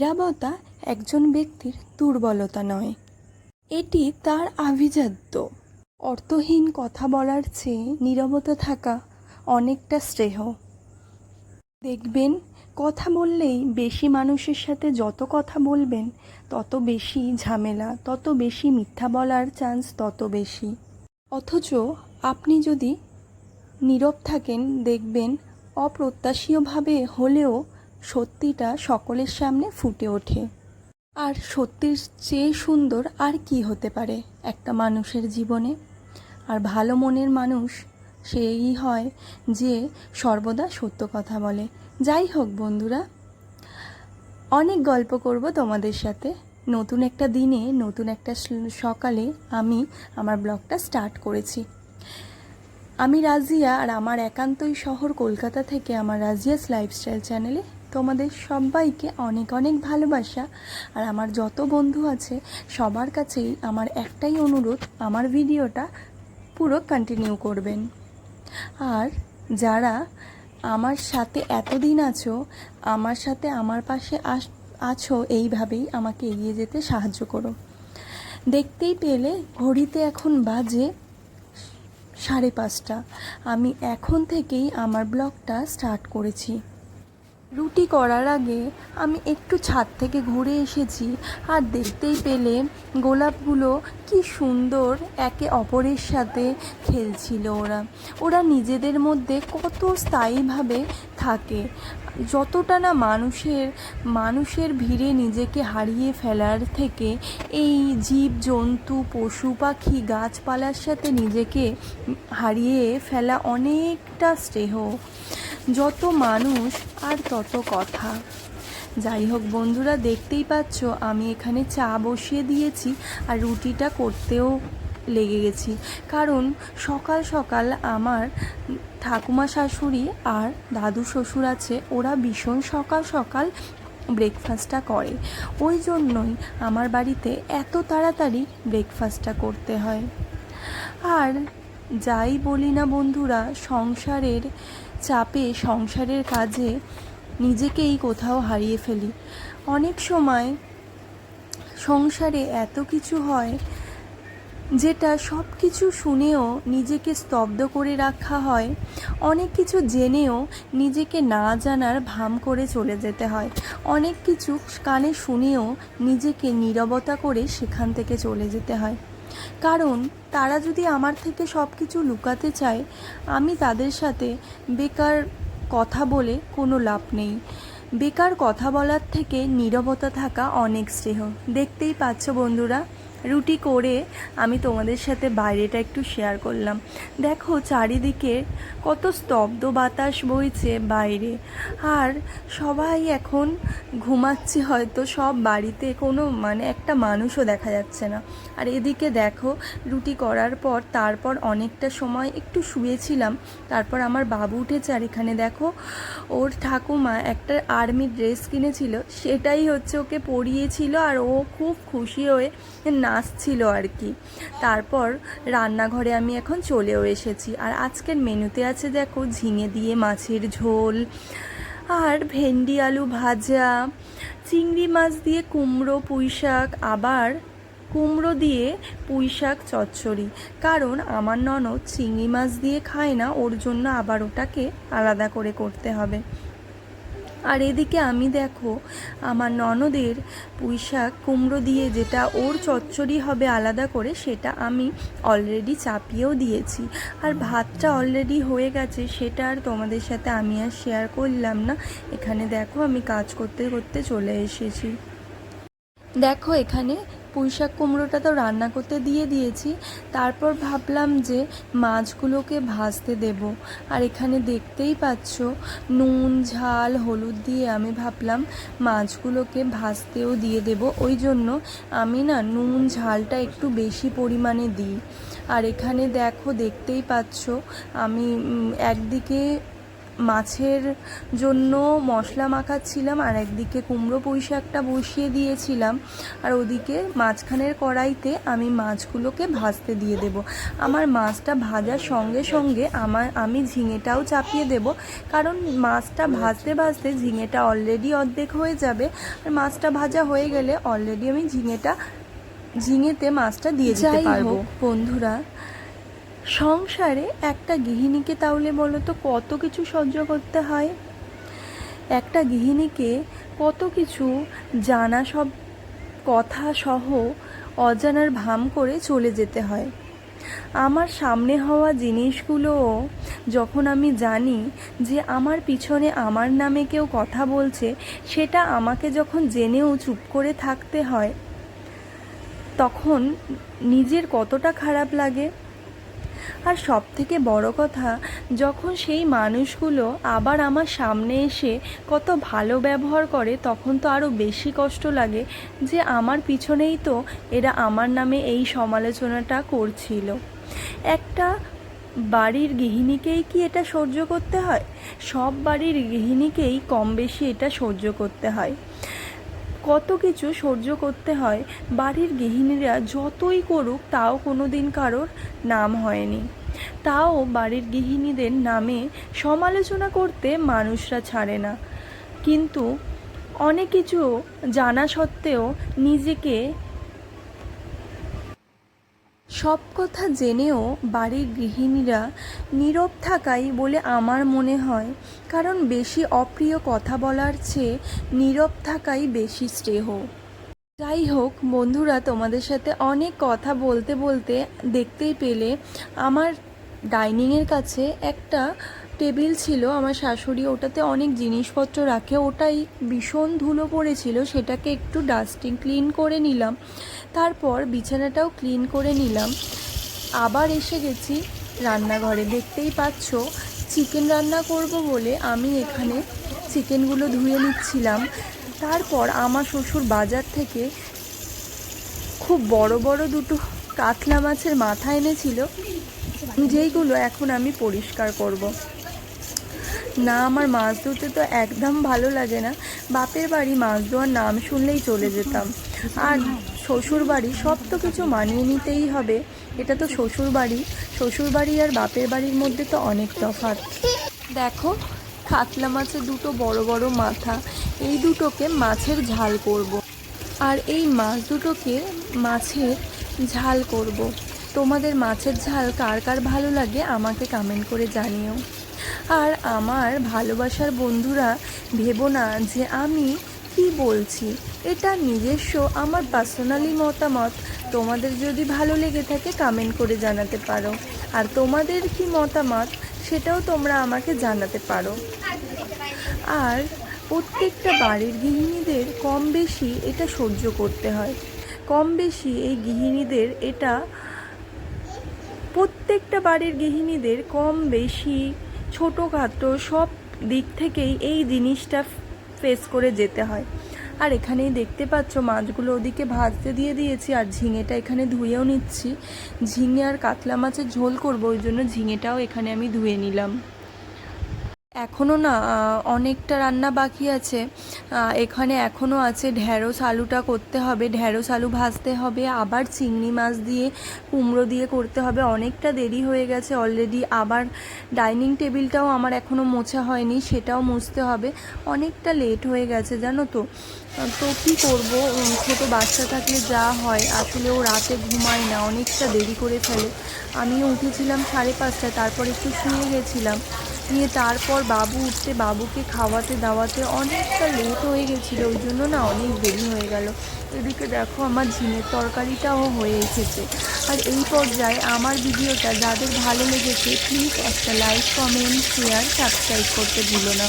নীরবতা একজন ব্যক্তির দুর্বলতা নয়। এটি তার আভিজাত্য। অর্থহীন কথা বলার চেয়ে নীরবতা থাকা অনেকটা শ্রেয় দেখবেন, কথা বললেই বেশি মানুষের সাথে যত কথা বলবেন, তত বেশি ঝামেলা, তত বেশি মিথ্যা বলার চান্স তত বেশি। অথচ আপনি যদি নীরব থাকেন, দেখবেন অপ্রত্যাশীয়ভাবে হলেও সত্যিটা সকলের সামনে ফুটে ওঠে। আর সত্যির চেয়ে সুন্দর আর কি হতে পারে একটা মানুষের জীবনে? আর ভালো মনের মানুষ সেই হয় যে সর্বদা সত্য কথা বলে। যাই হোক বন্ধুরা, অনেক গল্প করব তোমাদের সাথে। নতুন একটা দিনে, নতুন একটা সকালে আমি আমার ব্লগটা স্টার্ট করেছি। আমি রাজিয়া আর আমার একান্তই শহর কলকাতা থেকে আমার রাজিয়াস লাইফস্টাইল চ্যানেলে তোমাদের সবাইকে অনেক অনেক ভালোবাসা। আর আমার যত বন্ধু আছে, সবার কাছেই আমার একটাই অনুরোধ, আমার ভিডিওটা পুরো কন্টিনিউ করবেন। আর যারা আমার সাথে এতদিন আছো, আমার সাথে আমার পাশে আস, আছো, এইভাবেই আমাকে এগিয়ে যেতে সাহায্য করো। দেখতেই পেলে ঘড়িতে এখন বাজে সাড়ে পাঁচটা। আমি এখন থেকেই আমার ব্লগটা স্টার্ট করেছি। রুটি করার আগে আমি একটু ছাদ থেকে ঘুরে এসেছি আর দেখতেই পেলে গোলাপগুলো কি সুন্দর একে অপরের সাথে খেলছিল ওরা। ওরা নিজেদের মধ্যে কত স্থায়ীভাবে থাকে। যতটা না মানুষের মানুষের ভিড়ে নিজেকে হারিয়ে ফেলার থেকে এই জীব, জন্তু, পশু, পাখি, গাছপালার সাথে নিজেকে হারিয়ে ফেলা অনেকটা স্নেহ। যত মানুষ আর তত কথা। যাই হোক বন্ধুরা, দেখতেই পাচ্ছ আমি এখানে চা বসিয়ে দিয়েছি আর রুটিটা করতেও লেগে গেছি। কারণ সকাল সকাল আমার ঠাকুমা শাশুড়ি আর দাদু শ্বশুর আছে, ওরা ভীষণ সকাল সকাল ব্রেকফাস্টটা করে। ওই জন্যই আমার বাড়িতে এত তাড়াতাড়ি ব্রেকফাস্টটা করতে হয়। আর যাই বলি না বন্ধুরা, সংসারের চাপে সংসারের কাজে নিজেকেই কোথাও হারিয়ে ফেলি। অনেক সময় সংসারে এত কিছু হয় যেটা সব কিছু শুনেও নিজেকে স্তব্ধ করে রাখা হয়, অনেক কিছু জেনেও নিজেকে না জানার ভাম করে চলে যেতে হয়। অনেক কিছু কানে শুনেও নিজেকে নীরবতা করে সেখান থেকে চলে যেতে হয়। কারণ তারা যদি আমার থেকে সব কিছু লুকাতে চায়, আমি তাদের সাথে বেকার কথা বলে কোনো লাভ নেই। বেকার কথা বলার থেকে নীরবতা থাকা অনেক শ্রেয় দেখতেই পাচ্ছ বন্ধুরা রুটি করে আমি তোমাদের সাথে বাইরেটা একটু শেয়ার করলাম। দেখো চারিদিকে কত স্তব্ধ বাতাস বইছে বাইরে। আর সবাই এখন ঘুমাচ্ছে হয়তো, সব বাড়িতে কোনো মানে একটা মানুষও দেখা যাচ্ছে না। আর এদিকে দেখো রুটি করার পর তারপর অনেকটা সময় একটু শুয়েছিলাম, তারপর আমার বাবু উঠেছে আর এখানে দেখো ওর ঠাকুমা একটা আর্মি ড্রেস কিনেছিল, সেটাই হচ্ছে ওকে পরিয়েছিল আর ও খুব খুশি হয়ে নাচছিল আর কি। তারপর রান্নাঘরে আমি এখন চলেও এসেছি। আর আজকের মেনুতে আছে দেখো ঝিঙে দিয়ে মাছের ঝোল, আর ভেন্ডি আলু ভাজা, চিংড়ি মাছ দিয়ে কুমড়ো পুঁই শাক আবার কুমড়ো দিয়ে পুঁই শাক চচ্চড়ি। কারণ আমার ননদ চিংড়ি মাছ দিয়ে খায় না, ওর জন্য আবার ওটাকে আলাদা করে করতে হবে। আর এদিকে আমি দেখো, আমার ননদের পুঁইশাক কুমড়ো দিয়ে যেটা ওর চচ্চড়ি হবে আলাদা করে, সেটা আমি অলরেডি চাপিয়েও দিয়েছি। আর ভাতটা অলরেডি হয়ে গেছে, সেটা আর তোমাদের সাথে আমি আর শেয়ার করলাম না। এখানে দেখো আমি কাজ করতে করতে চলে এসেছি। দেখো এখানে পুঁইশাক কুমড়োটা তো রান্না করতে দিয়ে দিয়েছি। তারপর ভাবলাম যে মাছগুলোকে ভাজতে দেব। আর এখানে দেখতেই পাচ্ছ, নুন, ঝাল, হলুদ দিয়ে আমি ভাবলাম মাছগুলোকে ভাজতেও দিয়ে দেব। ওই জন্য আমি না নুন, ঝালটা একটু বেশি পরিমাণে দিই। আর এখানে দেখো, দেখতেই পাচ্ছ, আমি একদিকে মাছের জন্য মশলা মাখাচ্ছিলাম আর একদিকে কুমড়ো পুঁই শাকটা বসিয়ে দিয়েছিলাম আর ওদিকে মাঝখানের কড়াইতে আমি মাছগুলোকে ভাজতে দিয়ে দেব। আমার মাছটা ভাজার সঙ্গে সঙ্গে আমার আমি ঝিঙেটাও চাপিয়ে দেব কারণ মাছটা ভাজতে ভাজতে ঝিঙেটা অলরেডি অর্ধেক হয়ে যাবে আর মাছটা ভাজা হয়ে গেলে অলরেডি আমি ঝিঙেটা ঝিঙেতে মাছটা দিয়ে দিতে যাই পারব। হোক, বন্ধুরা সংসারে একটা গৃহিণীকে তাহলে তো কত কিছু সহ্য করতে হয়? একটা গৃহিণীকে কত কিছু জানা সব কথা সহ অজানার ভাম করে চলে যেতে হয়। আমার সামনে হওয়া জিনিসগুলোও যখন আমি জানি যে আমার পিছনে আমার নামে কেউ কথা বলছে, সেটা আমাকে যখন জেনেও চুপ করে থাকতে হয়, তখন নিজের কতটা খারাপ লাগে? আর সব থেকে বড় কথা, যখন সেই মানুষগুলো আবার আমার সামনে এসে কত ভালো ব্যবহার করে, তখন তো আরও বেশি কষ্ট লাগে যে আমার পিছনেই তো এরা আমার নামে এই সমালোচনাটা করছিল। একটা বাড়ির গৃহিণীকেই কি এটা সহ্য করতে হয়? সব বাড়ির গৃহিণীকেই কম বেশি এটা সহ্য করতে হয়। কত কিছু সহ্য করতে হয়, বাড়ির গৃহিণীরা যতই করুক তাও কোনো দিন কারোর নাম হয়নি। তাও বাড়ির গৃহিণীদের নামে সমালোচনা করতে মানুষরা ছাড়ে না। কিন্তু অনেক কিছু জানা সত্ত্বেও নিজেকে সব কথা জেনেও বাড়ির গৃহিণীরা নীরব থাকাই বলে আমার মনে হয়, কারণ বেশি অপ্রিয় কথা বলার চেয়ে নীরব থাকাই বেশি শ্রেয় যাই হোক, বন্ধুরা, তোমাদের সাথে অনেক কথা বলতে বলতে দেখতেই পেলে আমার ডাইনিংয়ের কাছে একটা টেবিল ছিল আমার শাশুড়ি ওটাতে অনেক জিনিসপত্র রাখে। ওটাই ভীষণ ধুলো পড়েছিল, সেটাকে একটু ডাস্টিং ক্লিন করে নিলাম। তারপর বিছানাটাও ক্লিন করে নিলাম। আবার এসে গেছি রান্নাঘরে। দেখতেই পাচ্ছ, চিকেন রান্না করব বলে আমি এখানে চিকেনগুলো ধুয়ে নিচ্ছিলাম। তারপর আমার শ্বশুর বাজার থেকে খুব বড় বড় দুটো কাতলা মাছের মাথা এনেছিল। যেইগুলো এখন আমি পরিষ্কার করব। না, আমার মাছ ধরতে তো একদম ভালো লাগে না বাপের বাড়ি মাছ ধোয়ার নাম শুনলেই চলে যেতাম আর শ্বশুর বাড়ি সব তো কিছু মানিয়ে নিতেই হবে এটা তো শ্বশুর বাড়ি শ্বশুর বাড়ি আর বাপের বাড়ির মধ্যে তো অনেক তফাৎ দেখো, কাতলা মাছের দুটো বড় বড় মাথা এই দুটোকে মাছের ঝাল করব। আর এই মাছ দুটোকে মাছের ঝাল করব। তোমাদের মাছের ঝাল কার কার ভালো লাগে আমাকে কমেন্ট করে জানিও। আর আমার ভালোবাসার বন্ধুরা, ভেবো না যে আমি কি বলছি। এটা নিজস্ব, আমার পার্সোনালি মতামত। তোমাদের যদি ভালো লেগে থাকে কমেন্ট করে জানাতে পারো। আর তোমাদের কি মতামত, সেটাও তোমরা আমাকে জানাতে পারো। আর প্রত্যেকটা বাড়ির গৃহিণীদের কম বেশি এটা সহ্য করতে হয়। কম বেশি এই গৃহিণীদের এটা প্রত্যেকটা বাড়ির গৃহিণীদের কম বেশি ছোটোখাটো সব দিক থেকেই এই জিনিসটা ফেস করে যেতে হয়। আর এখানেই দেখতে পাচ্ছ মাছগুলো ওদিকে ভাজতে দিয়ে দিয়েছি আর ঝিঙেটা এখানে ধুয়েও নিচ্ছি। ঝিঙে আর কাতলা মাছের ঝোল করব, ওই জন্য ঝিঙেটাও এখানে আমি ধুয়ে নিলাম। এখনও না অনেকটা রান্না বাকি আছে। এখানে এখনও আছে ঢ্যাঁড়স আলুটা করতে হবে ঢ্যাঁড়স আলু ভাজতে হবে, আবার চিংড়ি মাছ দিয়ে কুমড়ো দিয়ে করতে হবে। অনেকটা দেরি হয়ে গেছে অলরেডি আবার ডাইনিং টেবিলটাও আমার এখনও মোছা হয়নি, সেটাও মুছতে হবে। অনেকটা লেট হয়ে গেছে, জানো তো। তো কী করব? ছোটো বাচ্চা থাকলে যা হয়, আসলে ও রাতে ঘুমায় না, অনেকটা দেরি করে ফেলে। আমিও উঠেছিলাম সাড়ে পাঁচটায়, তারপর একটু শুয়ে গেছিলাম। নিয়ে তারপর বাবু উঠতে বাবুকে খাওয়াতে দাওয়াতে অনেকটা লেট হয়ে গেছিল, ওই জন্য না অনেক দেরি হয়ে গেল। এদিকে দেখো আমার ঝিমের তরকারিটাও হয়ে এসেছে। আর এই পর্যায়ে আমার ভিডিওটা যাদের ভালো লেগেছে প্লিজ একটা লাইক কমেন্ট শেয়ার সাবস্ক্রাইব করতে ভুলো না।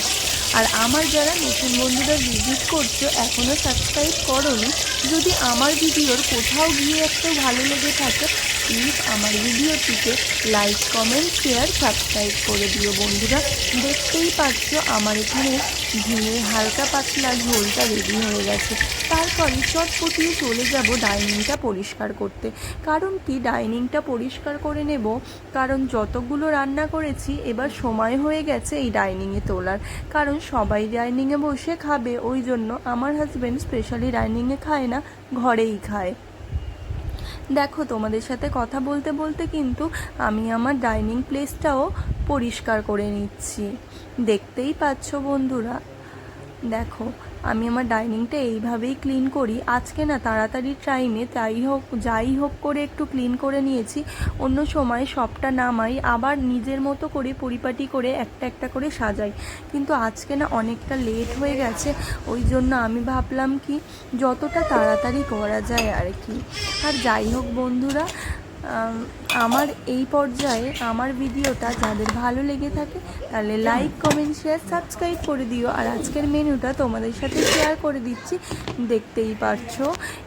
আর আমার যারা নতুন বন্ধুরা ভিজিট করছ এখনও সাবস্ক্রাইব করোনি, যদি আমার ভিডিওর কোথাও গিয়ে একটু ভালো লেগে থাকে প্লিজ আমার ভিডিওটিকে লাইক কমেন্ট শেয়ার সাবস্ক্রাইব করে দিও বন্ধুরা। দেখতেই পাচ্ছ আমার এখানে ঝিঙে হালকা পাতলা ঝোলটা রেডি হয়ে গেছে। তারপরে চটপটিয়ে চলে যাব ডাইনিংটা পরিষ্কার করতে। কারণ কি ডাইনিংটা পরিষ্কার করে নেব? কারণ যতগুলো রান্না করেছি, এবার সময় হয়ে গেছে এই ডাইনিংয়ে তোলার। কারণ সবাই ডাইনিংয়ে বসে খাবে, ওই জন্য আমার হাজব্যান্ড স্পেশালি ডাইনিংয়ে খায় না, ঘরেই খায়। দেখো, তোমাদের সাথে কথা বলতে বলতে কিন্তু আমি আমার ডাইনিং প্লেসটাও পরিষ্কার করে নিচ্ছি। দেখতেই পাচ্ছ বন্ধুরা। দেখো আমি আমার ডাইনিংটা এইভাবেই ক্লিন করি। আজকে না তাড়াতাড়ি টাইমে তাই হোক, যাই হোক করে একটু ক্লিন করে নিয়েছি। অন্য সময় সবটা নামাই, আবার নিজের মতো করে পরিপাটি করে একটা একটা করে সাজাই। কিন্তু আজকে না অনেকটা লেট হয়ে গেছে, ওই জন্য আমি ভাবলাম কি, যতটা তাড়াতাড়ি করা যায় আর কি। আর যাই হোক বন্ধুরা আমার এই পর্যায়ে আমার ভিডিওটা যাদের ভালো লেগে থাকে তাহলে লাইক কমেন্ট শেয়ার সাবস্ক্রাইব করে দিও। আর আজকের মেনুটা তোমাদের সাথে শেয়ার করে দিচ্ছি। দেখতেই পারছ,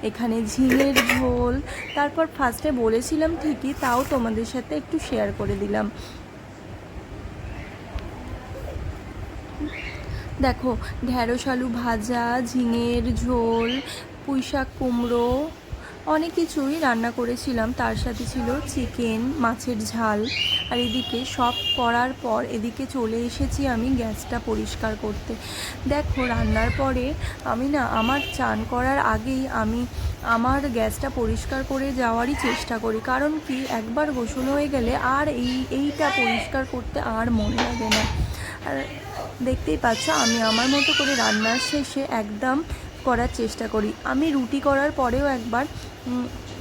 এখানে ঝিঙের ঝোল। তারপর ফার্স্টে বলেছিলাম ঠিকই, তাও তোমাদের সাথে একটু শেয়ার করে দিলাম। দেখো ঢ্যাঁড়স আলু ভাজা, ঝিঙের ঝোল, পুঁইশাক কুমড়ো অনেক কিছুই রান্না করেছিলাম। তার সাথে ছিল চিকেন, মাছের ঝাল। আর এদিকে সব করার পর এদিকে চলে এসেছি আমি গ্যাসটা পরিষ্কার করতে। দেখো, রান্নার পরে আমি না, আমার চান করার আগেই আমি আমার গ্যাসটা পরিষ্কার করে যাওয়ারই চেষ্টা করি। কারণ কি, একবার গোসল হয়ে গেলে আর এই, এইটা পরিষ্কার করতে আর মন লাগে না। আর দেখতেই পাচ্ছ, আমি আমার মতো করে রান্নার শেষে একদম করার চেষ্টা করি। আমি রুটি করার পরেও একবার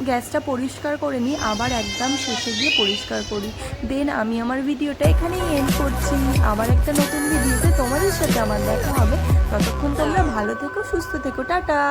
গ্যাসটা পরিষ্কার করে নিই, আবার একদম শেষে গিয়ে পরিষ্কার করি। দেন আমি আমার ভিডিওটা এখানেই এন্ড করছি। আবার একটা নতুন ভিডিওতে তোমাদের সাথে আমার দেখা হবে। ততক্ষণ তোমরা ভালো থেকো, সুস্থ থেকো, টাটা!